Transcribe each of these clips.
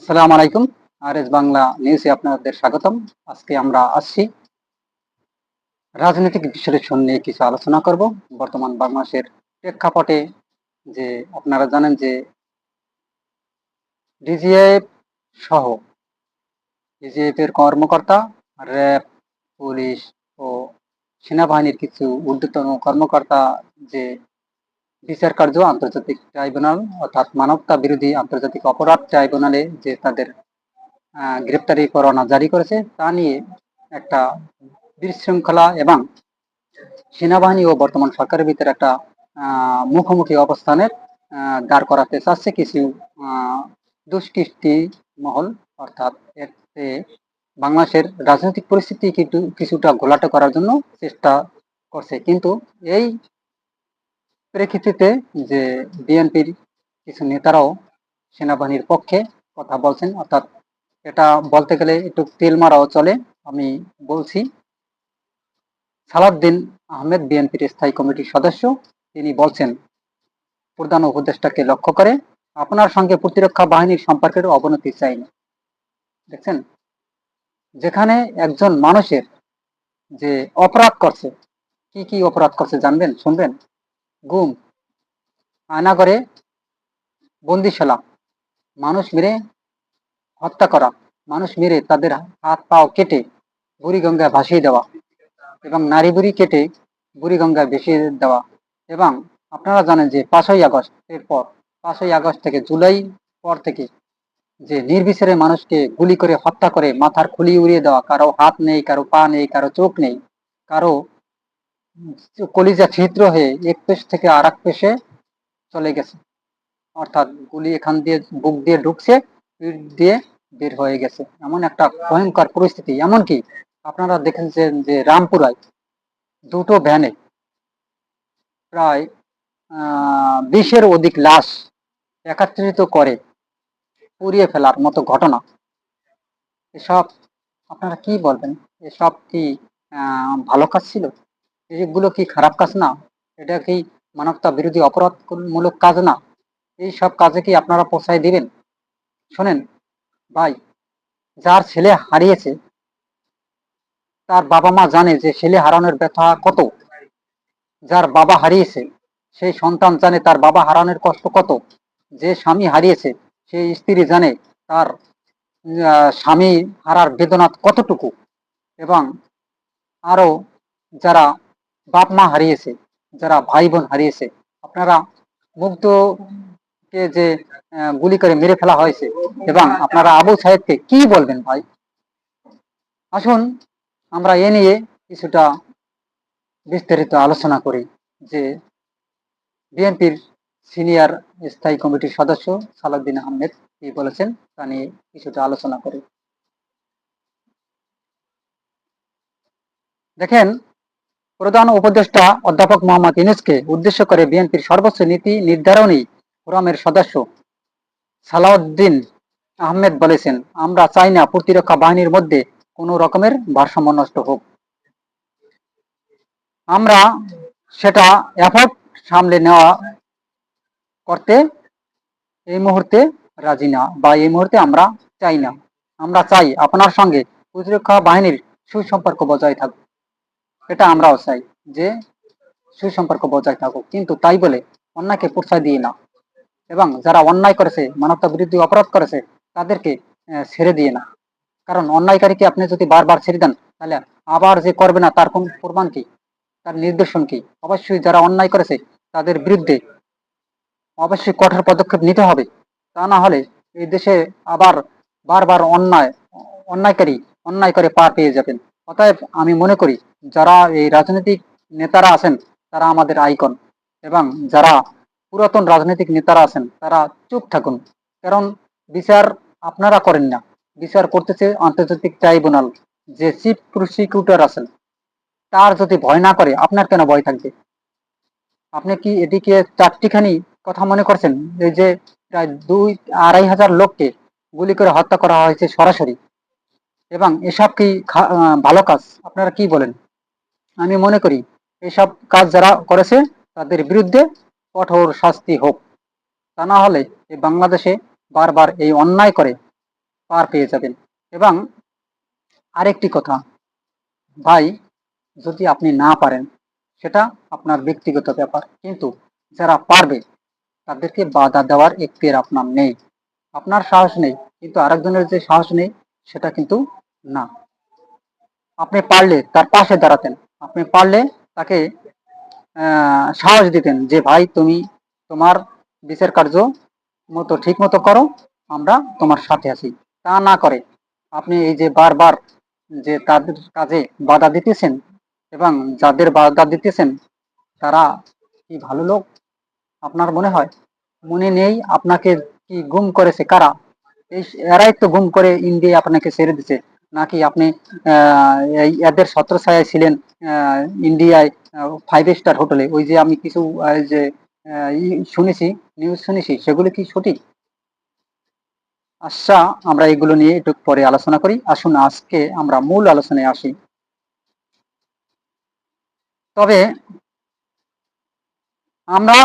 আসসালামু আলাইকুম। আর এস বাংলা নিউজে আপনাদের স্বাগতম। আজকে আমরা আসছি রাজনৈতিক বিশ্লেষণ নিয়ে কিছু আলোচনা করব। বর্তমান বাংলাদেশের প্রেক্ষাপটে যে আপনারা জানেন যে ডিজিএফ সহ ডিজিএফ এর কর্মকর্তা, র্যাব, পুলিশ ও সেনাবাহিনীর কিছু ঊর্ধ্বতন কর্মকর্তা যে বিচার কার্য আন্তর্জাতিক ট্রাইব্যুনাল, অর্থাৎ মানবতা বিরোধী আন্তর্জাতিক অপরাধ ট্রাইব্যুনালে যে তাদের গ্রেপ্তারি পরোয়ানা জারি করেছে, তা নিয়ে একটা বিশৃঙ্খলা এবং সেনাবাহিনী ও বর্তমান সরকারের ভিতরে একটা মুখোমুখি অবস্থানের দাঁড় করাতে চাচ্ছে কিছু দুষ্কৃষ্টি মহল, অর্থাৎ এতে বাংলাদেশের রাজনৈতিক পরিস্থিতি কিছু কিছুটা ঘোলাটে করার জন্য চেষ্টা করছে। কিন্তু এই প্রেক্ষিতে যে বিএনপির কিছু নেতারাও সেনাবাহিনীর পক্ষে কথা বলছেন, অর্থাৎ এটা বলতে গেলে একটু তেল মারাও চলে, আমি বলছি। সালাউদ্দিন আহমেদ বিএনপির স্থায়ী কমিটির সদস্য, তিনি বলছেন, প্রধান উপদেষ্টাকে লক্ষ্য করে আপনার সঙ্গে প্রতিরক্ষা বাহিনীর সম্পর্কের অবনতি চাই না। দেখছেন? যেখানে একজন মানুষের যে অপরাধ করছে, কি কি অপরাধ করছে জানবেন, শুনবেন? গুম আয়নাগরে বন্দিশালা মানুষ মেরে হত্যা করা। মানুষ মেরে তাদের হাত পাও কেটে বুড়িগঙ্গায় ভাসিয়ে দেওয়া এবং নারী বুড়ি কেটে বুড়িগঙ্গায় ভেসিয়ে দেওয়া এবং আপনারা জানেন যে পাঁচই আগস্ট এরপর পাঁচই আগস্ট থেকে জুলাই পর থেকে যে নির্বিচারে মানুষকে গুলি করে হত্যা করে মাথার খুলি উড়িয়ে দেওয়া, কারও হাত নেই, কারও পা নেই, কারও চোখ নেই, কারও কলিজা ছিদ্র হয়ে এক পেশ থেকে আর এক পেশে চলে গেছে। অর্থাৎ গুলি এখান দিয়ে বুক দিয়ে ঢুকছে, পিঠ দিয়ে বের হয়ে গেছে। এমন একটা ভয়ঙ্কর পরিস্থিতি। এমনকি আপনারা দেখেছেন যে রামপুরায় দুটো ভ্যানে প্রায় বিশের অধিক লাশ একত্রিত করে পুড়িয়ে ফেলার মতো ঘটনা। এসব আপনারা কি বলবেন? এসব কি ভালো কাজ ছিল? এগুলো কি খারাপ কাজ না? এটা কি মানবতা বিরোধী অপরাধমূলক কাজ না? এই সব কাজে কি আপনারা পোষায় দিবেন? শোনেন, ভাই, যার ছেলে হারিয়েছে, তার বাবা মা জানে যে ছেলে হারানোর ব্যথা কত। যার বাবা হারিয়েছে, সেই সন্তান জানে তার বাবা হারানোর কষ্ট কত। যে স্বামী হারিয়েছে, সেই স্ত্রী জানে তার স্বামী হারার বেদনা কতটুকু। এবং আরও যারা বাপ মা হারিয়েছে, যারা ভাই বোন হারিয়েছে, আপনারা মুগ্ধকে যে গুলি করে মেরে ফেলা হয়েছে, এবং আপনারা আবু সাহেবকে কি বলবেন ভাই? আসুন, আমরা এ নিয়ে কিছুটা বিস্তারিত আলোচনা করি, যে বিএনপির সিনিয়র স্থায়ী কমিটির সদস্য সালাউদ্দিন আহমেদ কি বলেছেন, তা নিয়ে কিছুটা আলোচনা করি। দেখেন প্রধান উপদেষ্টা অধ্যাপক মোহাম্মদ ইউনুসকে উদ্দেশ্য করে বিএনপির সর্বোচ্চ নীতি নির্ধারণী ফোরামের সদস্য সালাউদ্দিন আহমেদ বলেছেন, আমরা চাই না প্রতিরক্ষা বাহিনীর মধ্যে কোনো রকমের ভারসাম্য নষ্ট হোক। আমরা সেটা এফোর্ট সামলে নেওয়া করতে এই মুহূর্তে রাজি না বা এই মুহূর্তে আমরা চাই না। আমরা চাই আপনার সঙ্গে প্রতিরক্ষা বাহিনীর সুসম্পর্ক বজায় থাকুক। এটা আমরাও চাই যে সুসম্পর্ক বজায় থাকুক। কিন্তু তাই বলে অন্যায়কে প্রশ্রয় দিয়ে না। এবং যারা অন্যায় করেছে মানবতা বিরোধী অপরাধ করেছে, তাদেরকে ছেড়ে দিয়ে না। কারণ অন্যায়কারীকে আপনি যদি বারবার ছেড়ে দেন, তাহলে আবার যে করবে না, তার কোন প্রমাণ কি? তার নির্দেশন কি? অবশ্যই যারা অন্যায় করেছে, তাদের বিরুদ্ধে অবশ্যই কঠোর পদক্ষেপ নিতে হবে। তা না হলে এই দেশে আবার বারবার অন্যায়, অন্যায়কারী অন্যায় করে পার পেয়ে যাবেন। অতএব আমি মনে করি, যারা এই রাজনৈতিক নেতারা আছেন, তারা আমাদের আইকন। এবং যারা পুরাতন রাজনৈতিক নেতারা আছেন, তারা চুপ থাকুন। কারণ বিচার আপনারা করেন না। বিচার করতেছে আন্তর্জাতিক ট্রাইব্যুনাল, যে চিফ প্রসিকিউটর আছেন। তার যদি ভয় না করে, আপনার কেন ভয় থাকবে? আপনি কি এদিকে চারটিখানি কথা মনে করছেন? এই যে প্রায় দুই, আড়াই হাজার লোককে গুলি করে হত্যা করা হয়েছে সরাসরি। এবং এসব কি ভালো কাজ? আপনারা কি বলেন? আমি মনে করি, এসব কাজ যারা করেছে, তাদের বিরুদ্ধে কঠোর শাস্তি হোক। তা না হলে এই বাংলাদেশে বারবার এই অন্যায় করে পার পেয়ে যাবেন। এবং আরেকটি কথা, ভাই, যদি আপনি না পারেন, সেটা আপনার ব্যক্তিগত ব্যাপার। কিন্তু যারা পারবে, তাদেরকে বাধা দেওয়ার এখতিয়ার আপনার নেই। আপনার সাহস নেই, কিন্তু আরেকজনের যে সাহস নেই, সেটা কিন্তু না। আপনি পারলে তার পাশে দাঁড়াতেন। আপনি পারলে তাকে সাহস দিতেন যে, ভাই, তুমি তোমার বিচার কার্য মতো, ঠিক মতো করো, আমরা তোমার সাথে আছি। তা না করে আপনি এই যে বারবার যে তাদের কাজে বাধা দিতেছেন এবং যাদের বাধা দিতেছেন, তারা কি ভালো লোক আপনার মনে হয়? মনে নেই আপনাকে কি গুম করেছে? কারা? এই এরাই তো গুম করে ইন্ডিয়া আপনাকে ছেড়ে দিছে। নাকি আপনি এদের ছত্রছায়ায় ছিলেন ইন্ডিয়ায় ফাইভ স্টার হোটেলে? ওই যে আমি কিছু যে শুনেছি নিউজ শুনেছি, সেগুলো কি সঠিক? আচ্ছা আমরা এগুলো নিয়ে একটু পরে আলোচনা করি। আসুন, আজকে আমরা মূল আলোচনায় আসি। তবে আমরা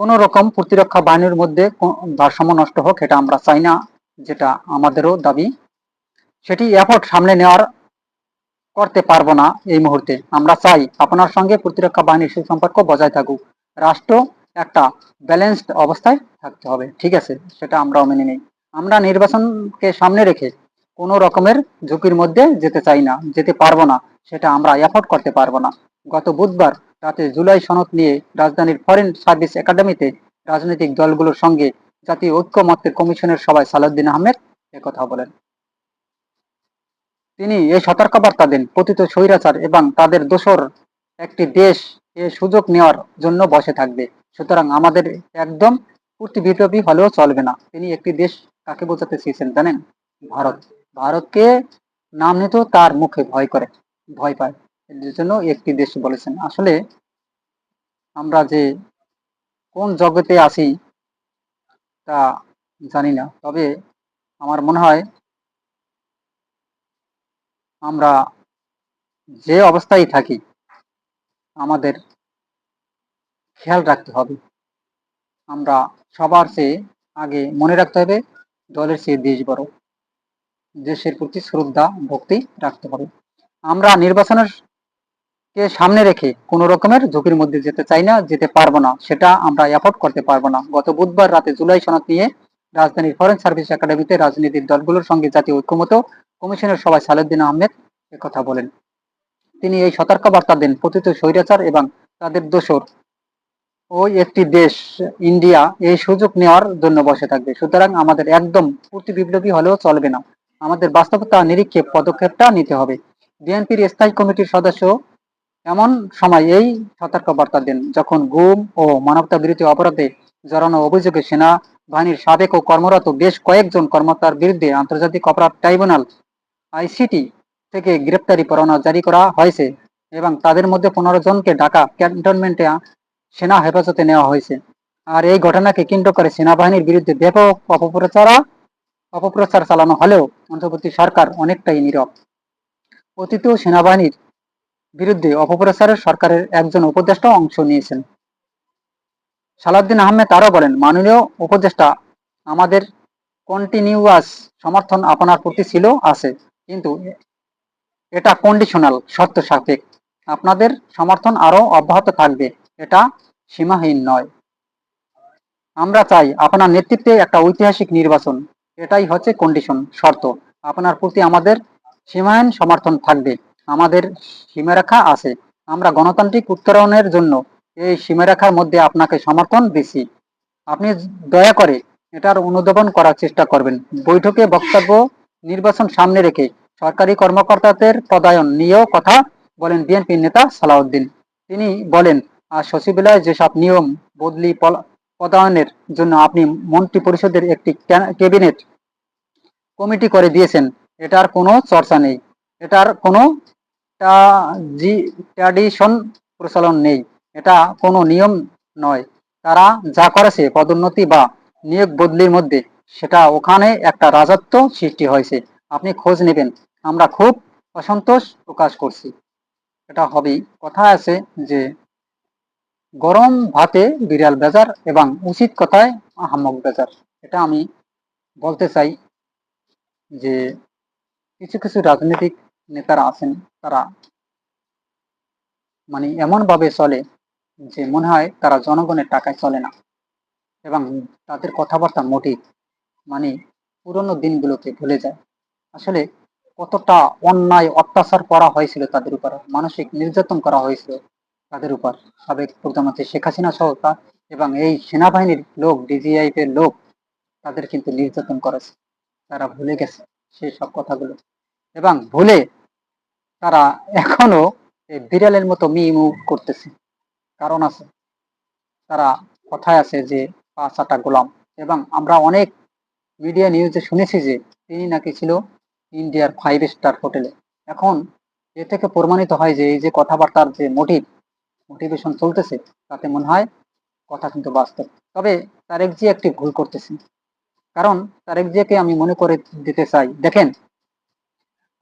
কোন রকম প্রতিরক্ষা বাহিনীর মধ্যে ভারসাম্য নষ্ট হোক, এটা আমরা চাই না, যেটা আমাদেরও দাবি। সেটি এফোর্ট সামনে নেওয়ার করতে পারব না এই মুহূর্তে। আমরা চাই আপনার সঙ্গে প্রতিরক্ষা বাহিনীর সুসম্পর্ক বজায় থাকুক। রাষ্ট্র একটা ব্যালেন্সড অবস্থায় থাকতে হবে, ঠিক আছে? সেটা আমরাও মেনে নিই। আমরা নির্বাচনকে সামনে রেখে কোনো রকমের ঝুঁকির মধ্যে যেতে চাই না, যেতে পারব না, সেটা আমরা এফোর্ড করতে পারব না। গত বুধবার রাতে জুলাই সনদ নিয়ে রাজধানীর ফরেন সার্ভিস একাডেমিতে রাজনৈতিক দলগুলোর সঙ্গে জাতীয় ঐক্যমত্যের কমিশনের সভায় সালাউদ্দিন আহমেদ একথা বলেন। তিনি এই সতর্কবার্তা দেন, পতিত স্বৈরাচার এবং তাদের দোসর একটি দেশ এ সুযোগ নেওয়ার জন্য বসে থাকবে। সুতরাং আমাদের একদম পূর্তি বিপ্লবী হলেও চলবে না। তিনি একটি দেশ কাকে বোঝাতে চেয়েছেন জানেন? ভারত। ভারতকে নাম নিতেও তার মুখে ভয় করে, ভয় পায়। এর জন্য একটি দেশ বলেছেন। আসলে আমরা যে কোন জগতে আছি তা জানি না। তবে আমার মনে হয় আমরা যে অবস্থায় থাকি, আমাদের খেয়াল রাখতে হবে। আমরা সবার চেয়ে আগে মনে রাখতে হবে, দলের চেয়ে দেশ বড়, দেশের প্রতি শ্রদ্ধা, ভক্তি রাখতে হবে। আমরা নির্বাচনের কে সামনে রেখে কোনো রকমের ঝুঁকির মধ্যে যেতে চাই না, যেতে পারব না, সেটা আমরা এফোর্ড করতে পারব না। গত বুধবার রাতে জুলাই সনদ নিয়ে রাজধানীর ফরেন সার্ভিস একাডেমিতে রাজনীতির দলগুলোর সঙ্গে জাতীয় ঐক্যমত কমিশনের সভায় সালেউদ্দিন আহমেদ কথা বলেন। তিনি এই সতর্কবার্তা দেন পতিত স্বৈরাচার এবং তাদের দোসর ওই একটি দেশ, ইন্ডিয়া এই সুযোগ নেওয়ার জন্য বসে থাকবে। সুতরাং আমাদের একদম পূর্তি বিপ্লবী হলেও চলবে না। আমাদের বাস্তবতা নিরীক্ষে পদক্ষেপটা নিতে হবে। বিএনপির স্থায়ী কমিটির সদস্য এমন সময় এই সতর্ক বার্তা দেন, যখন গুম ও মানবতা বিরোধী অপরাধে জড়ানো অভিযোগে সেনা বাহিনীর সাবেক ও কর্মরত বেশ কয়েকজন কর্মকর্তার বিরুদ্ধে আন্তর্জাতিক অপরাধ ট্রাইব্যুনাল, আইসিটি থেকে গ্রেপ্তারি পরোয়ানা জারি করা হয়েছে এবং তাদের মধ্যে পনেরো জনকে ঢাকা ক্যান্টনমেন্টে সেনা হেফাজতে নেওয়া হয়েছে। আর এই ঘটনাকে কেন্দ্র করে সেনাবাহিনীর বিরুদ্ধে ব্যাপক অপপ্রচারা, অপপ্রচার চালানো হলেও অন্তর্বর্তী সরকার অনেকটাই নীরব। অতীত সেনাবাহিনীর বিরুদ্ধে অপপ্রচারে সরকারের একজন উপদেষ্টা অংশ নিয়েছেন। সালাউদ্দিন আহমেদ আরও বলেন, মাননীয় উপদেষ্টা, আমাদের কন্টিনিউয়াস সমর্থন আপনার প্রতি ছিল, আছে। কিন্তু এটা কন্ডিশনাল শর্ত সাপেক্ষ আপনাদের সমর্থন আরও অব্যাহত থাকবে। এটা সীমাহীন নয়। আমরা চাই আপনার নেতৃত্বে একটা ঐতিহাসিক নির্বাচন। এটাই হচ্ছে কন্ডিশন শর্ত। আপনার প্রতি আমাদের সীমাহীন সমর্থন থাকবে। আমাদের সীমারেখা আছে। আমরা গণতান্ত্রিক উত্তরণের জন্য এই সীমারেখার মধ্যে আপনাকে সমর্থন দিছি। আপনি দয়া করে এটার অনুধাবন করার চেষ্টা করবেন। বৈঠকে বক্তব্য নির্বাচন সামনে রেখে সরকারি কর্মকর্তাদের পদায়ন নিয়েও কথা বলেন বিএনপি নেতা সালাউদ্দিন। তিনি বলেন, আর সচিবালয়ে যেসব নিয়ম, বদলি পদায়নের জন্য আপনি মন্ত্রী পরিষদের একটি ক্যাবিনেট কমিটি করে দিয়েছেন, এটার কোনো চর্চা নেই। এটার কোনো ট্র্যাডিশন প্রচলন নেই। এটা কোনো নিয়ম নয়। তারা যা করেছে পদোন্নতি বা নিয়োগ বদলির মধ্যে, সেটা ওখানে একটা রাজত্ব সৃষ্টি হয়েছে। আপনি খোঁজ নেবেন। আমরা খুব অসন্তোষ প্রকাশ করছি। এটা হবেই। কথা আছে যে, গরম ভাতে বিড়াল বেজার এবং উচিত কথায় আহাম্মক বেজার। এটা আমি বলতে চাই যে, কিছু কিছু রাজনৈতিক নেতারা আছেন, তারা মানে এমনভাবে চলে যে মনে হয় তারা জনগণের টাকায় চলে না এবং তাদের কথাবার্তা মোটিভ মানে পুরনো দিনগুলোকে ভুলে যায়। আসলে কতটা অন্যায় অত্যাচার করা হয়েছিল তাদের উপর, মানসিক নির্যাতন করা হয়েছিল তাদের উপর। সাবেক প্রধানমন্ত্রী শেখ হাসিনা সহ তা- এবং এই সেনাবাহিনীর লোক ডিজিআইফ এর লোক তাদের কিন্তু নির্যাতন করেছে। তারা ভুলে গেছে সেই সব কথাগুলো। এবং ভুলে তারা এখনও বিড়ালের মতো মি মুভ করতেছে। কারণ আছে। তারা কথায় আছে যে পাঁচ আটা গোলাম। এবং আমরা অনেক মিডিয়া নিউজে শুনেছি যে, তিনি নাকি ছিল ইন্ডিয়ার ফাইভ স্টার হোটেলে। এখন এ থেকে প্রমাণিত হয় যে, এই যে কথাবার্তার যে মোটিভ, মোটিভেশন চলতেছে, তাতে মনে হয় কথা কিন্তু বাস্তব। তবে তারেক জি একটি ভুল করতেছে। কারণ তারেক জিয়াকে আমি মনে করে দিতে চাই, দেখেন,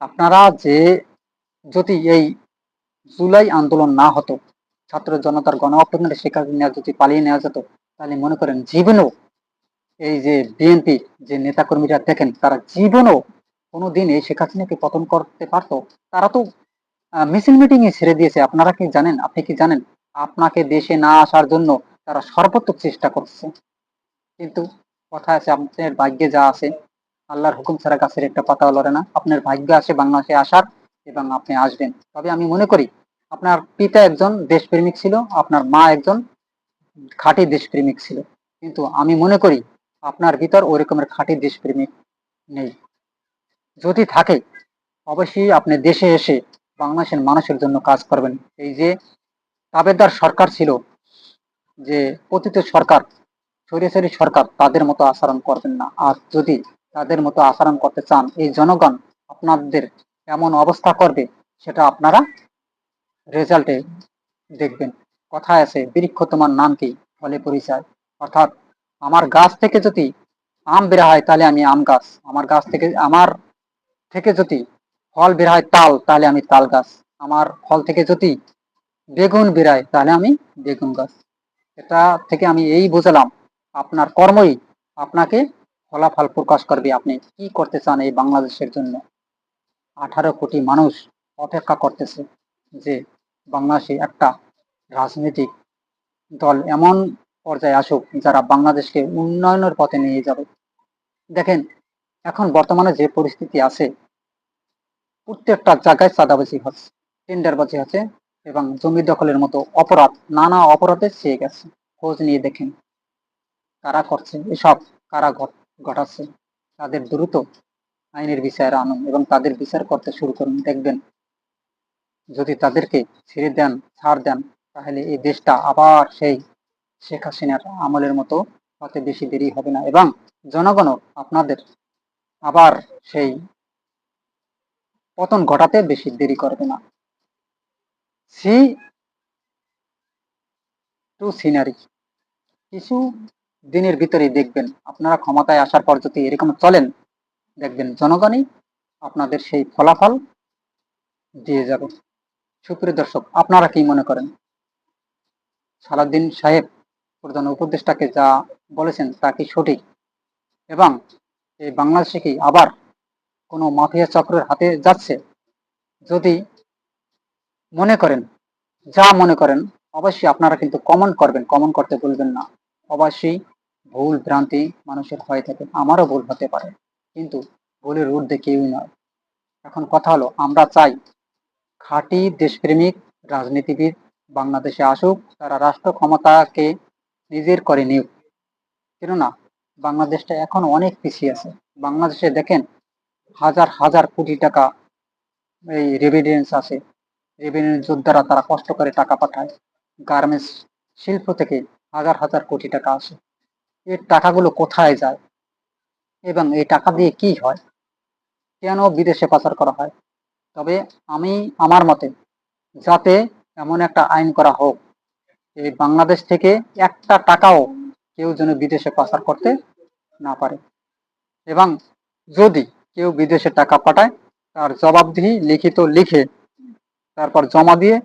আপনারা যে, যদি এই জুলাই আন্দোলন না হতো ছাত্র জনতার গণ অভ্যুত্থানে শেখ হাসিনা যদি পালিয়ে নেওয়া যেত, তাহলে মনে করেন জীবনেও এই যে বিএনপি যে নেতাকর্মীরা দেখেন, তারা জীবনেও কোনোদিন এই শেখ হাসিনাকে পতন করতে পারতো। তারা তো মিছিল মিটিং এ ছেড়ে দিয়েছে। আপনারা কি জানেন? আপনি কি জানেন? আপনাকে দেশে না আসার জন্য তারা সর্বোত্তক চেষ্টা করছে। কিন্তু কথা আছে আপনার ভাগ্যে যা আছে, আল্লাহর হুকুম ছাড়া গাছের একটা পাতাও লড়ে না। আপনার ভাগ্য আছে বাংলাদেশে আসার এবং আপনি আসবেন। তবে আমি মনে করি আপনার পিতা একজন দেশপ্রেমিক ছিল, আপনার মা একজন খাঁটি দেশপ্রেমিক ছিল। কিন্তু আমি মনে করি, আপনার ভিতর ওই রকমের খাঁটি দেশপ্রেমিক নেই। যদি থাকে, অবশ্যই আপনি দেশে এসে বাংলাদেশের মানুষের জন্য কাজ করবেন। এই যে তাবেদার সরকার ছিল, যে পতিত সরকার সরিয়ে সরকার তাদের মতো আচরণ করবেন না। আর যদি তাদের মতো আচরণ করতে চান, এই জনগণ আপনাদের এমন অবস্থা করবে, সেটা আপনারা রেজাল্টে দেখবেন। কথায় আছে, বৃক্ষ তোমার নাম কি? ফলে পরিচয়। অর্থাৎ, আমার গাছ থেকে যদি আম বের হয়, তাহলে আমি আম গাছ। আমার গাছ থেকে, আমার থেকে যদি ফল বের হয়, তাল, তাহলে আমি তাল গাছ। আমার ফল থেকে যদি বেগুন বেরায় তাহলে আমি বেগুন গাছ। এটা থেকে আমি এই বুঝলাম, আপনার কর্মই আপনাকে ফলাফল প্রকাশ করবে। আপনি কি করতে চান এই বাংলাদেশের জন্য? আঠারো কোটি মানুষ অপেক্ষা করতেছে যে বাংলাদেশে একটা রাজনৈতিক দল এমন পর্যায়ে আসুক যারা বাংলাদেশকে উন্নয়নের পথে নিয়ে যাবে। দেখেন, এখন বর্তমানে যে পরিস্থিতি আছে, প্রত্যেকটা জায়গায় চাঁদাবাজি হচ্ছে, টেন্ডারবাজি হচ্ছে এবং জমি দখলের মতো অপরাধ, নানা অপরাধে চেয়ে গেছে। খোঁজ নিয়ে দেখেন, কারা করছে, এসব কারা ঘট- ঘটাচ্ছে? তাদের দ্রুত আইনের বিচার আনুন এবং তাদের বিচার করতে শুরু করুন। দেখবেন যদি তাদেরকে ছেড়ে দেন, ছাড় দেন, তাহলে এই দেশটা আবার সেই শেখ হাসিনার আমলের মতো হতে বেশি দেরি হবে না। এবং জনগণও আপনাদের আবার সেই পতন ঘটাতে বেশি দেরি করবে না। See to scenery. কিছু দিনের ভিতরেই দেখবেন, আপনারা ক্ষমতায় আসার পর যদি এরকম চলেন, দেখবেন জনগণই আপনাদের সেই ফলাফল দিয়ে যাবে। সুপ্রিয় দর্শক, আপনারা কি মনে করেন? সালাউদ্দিন সাহেব, প্রধান উপদেষ্টাকে যা বলেছেন তা কি সঠিক? এবং এই বাংলাদেশে কি আবার কোনো মাফিয়া চক্রের হাতে যাচ্ছে? যদি মনে করেন, যা মনে করেন, অবশ্যই আপনারা কিন্তু কমন করবেন। কমন করতে বলবেন না। অবশ্যই ভুল ভ্রান্তি মানুষের হয়ে থাকে, আমারও ভুল হতে পারে। কিন্তু ভুলের ঊর্ধ্বে কেউই নয়। এখন কথা হলো, আমরা চাই খাঁটি দেশপ্রেমিক রাজনীতিবিদ বাংলাদেশে আসুক, তারা রাষ্ট্র ক্ষমতাকে নিজের করে নিউক। কেননা, বাংলাদেশটা এখন অনেক পিছিয়ে আছে। বাংলাদেশে দেখেন, হাজার হাজার কোটি টাকা এই রেভিডেন্স আছে। রেভিনিউ যোদ্ধারা তারা কষ্ট করে টাকা পাঠায়। গার্মেন্টস শিল্প থেকে হাজার হাজার কোটি টাকা আসে। এর টাকাগুলো কোথায় যায়? এবং এই টাকা দিয়ে কি হয়? কেন বিদেশে পাচার করা হয়? তবে আমি আমার মতে যাতে এমন একটা আইন করা হোক এই বাংলাদেশ থেকে একটা টাকাও কেউ যেন বিদেশে পাচার করতে না পারে। এবং যদি কেউ বিদেশে টাকা পাঠায়, তার জবাবদিহি লিখিত লিখে তারপর জমা দিয়ে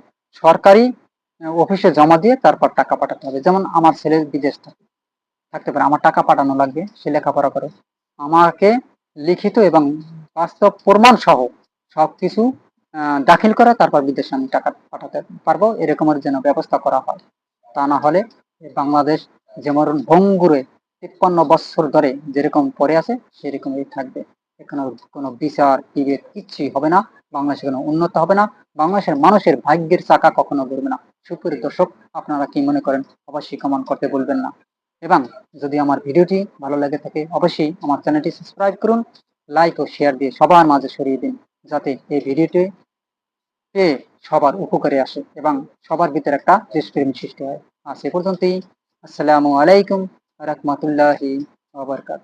সরকারি অফিসে জমা দিয়ে তারপর টাকা পাঠাতে হবে। যেমন আমার ছেলে বিদেশ থাকে থাকতে পারে। আমার টাকা পাঠানো লাগবে, সে লেখাপড়া করে। আমাকে লিখিত এবং বাস্তব প্রমাণ সহ সবকিছু আহ, দাখিল করে তারপর বিদেশে আমি টাকা পাঠাতে পারব এরকমের যেন ব্যবস্থা করা হয়। তা না হলে বাংলাদেশ যেমন ভঙ্গুরে তিপ্পান্ন বছর ধরে যেরকম পড়ে আছে সেরকমই থাকবে। এখানে কোনো বিচার বিবেক কিচ্ছুই হবে না বাংলাদেশে কোনো উন্নত হবে না বাংলাদেশের মানুষের ভাগ্যের চাকা কখনো ঘুরবে না। সুপ্রিয় দর্শক আপনারা কি মনে করেন? অবশ্যই কমেন্ট করতে বলবেন না। এবং যদি আমার ভিডিওটি ভালো লাগে থাকে অবশ্যই আমার চ্যানেলটি সাবস্ক্রাইব করুন লাইক ও শেয়ার দিয়ে সবার মাঝে সরিয়ে দিন। যাতে এই ভিডিওটি সবার উপকারে আসে এবং সবার ভিতরে একটা দেশপ্রেম সৃষ্টি হয়। আর সে পর্যন্তই। আসসালামু আলাইকুম রহমতুল্লাহি ওবরকাত